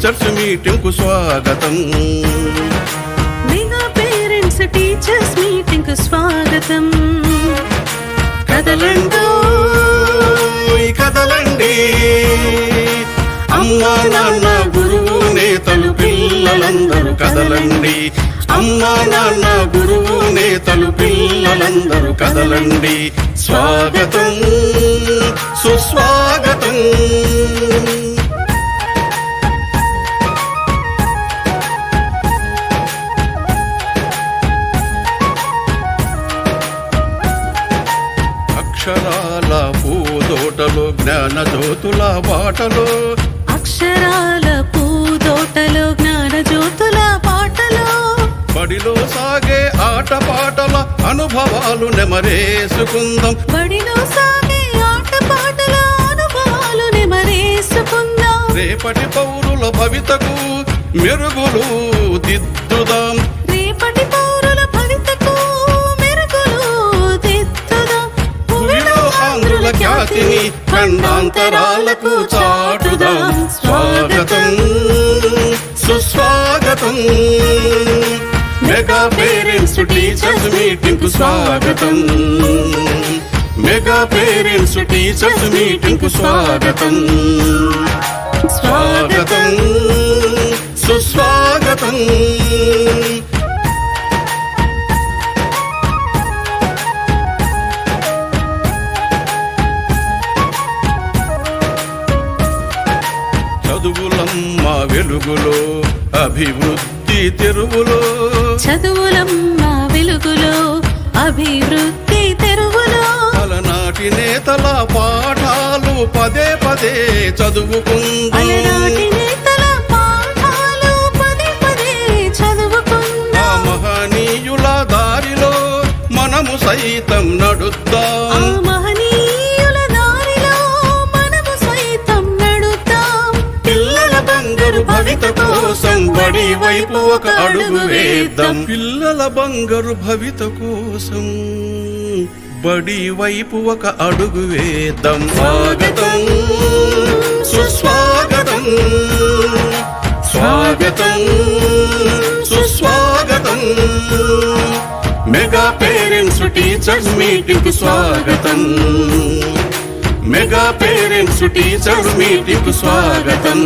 Teachers మీటింగ్కు స్వాగతం mega parents teachers మీటింగ్కు స్వాగతం కదలండో కదలండి కదలండి అమ్మా నాన్న గురువు నేతలు పిల్లలందరూ కదలండి అమ్మా నాన్న గురువు నేతలు పిల్లలందరూ కదలండి స్వాగతం సుస్వాగతం అక్షరాల పూదోటలో జ్ఞాన జ్యోతుల బాటలో అక్షరాల పూదోటలో జ్ఞాన జ్యోతుల పాటలో బడిలో సాగే ఆట పాటల అనుభవాలు నెమరేసుకుందాం. బడిలో సాగే ఆట పాటల అనుభవాలు నెమరేసుకుందాం. రేపటి పౌరుల భవితకు మెరుగులు దిద్దుదాం. జాతిని ఖండాంతరాలకు చాటుదాం. స్వాగతం సుస్వాగతం. మెగా పేరెంట్స్ టీచర్స్ మీటింగ్కు స్వాగతం. మెగా పేరెంట్స్ టీచర్స్ మీటింగ్కు స్వాగతం. స్వాగతం సుస్వాగతం. చదువులమ్మ వెలుగులో అభివృద్ధి తెరువులో. చదువులమ్మ వెలుగులో అభివృద్ధి తెరువులో. అలనాటి నేతల పాఠాలు పదే పదే చదువుకుందాం. అలనాటి నేతల పాఠాలు పదే పదే ఆ చదువుకుందాం మహనీయుల దారిలో మనము సైతం నడుద్దాం. వైపు ఒక అడుగు వేద్దాం. పిల్లల బంగారు భవిత కోసం బడి వైపు ఒక అడుగు వేద్దాం. స్వాగతం సుస్వాగతం స్వాగతం సుస్వాగతం. మెగా పేరెంట్స్ టీచర్స్ మీటింగ్ స్వాగతం. మెగా పేరెంట్స్ టీచర్స్ మీటింగ్ స్వాగతం.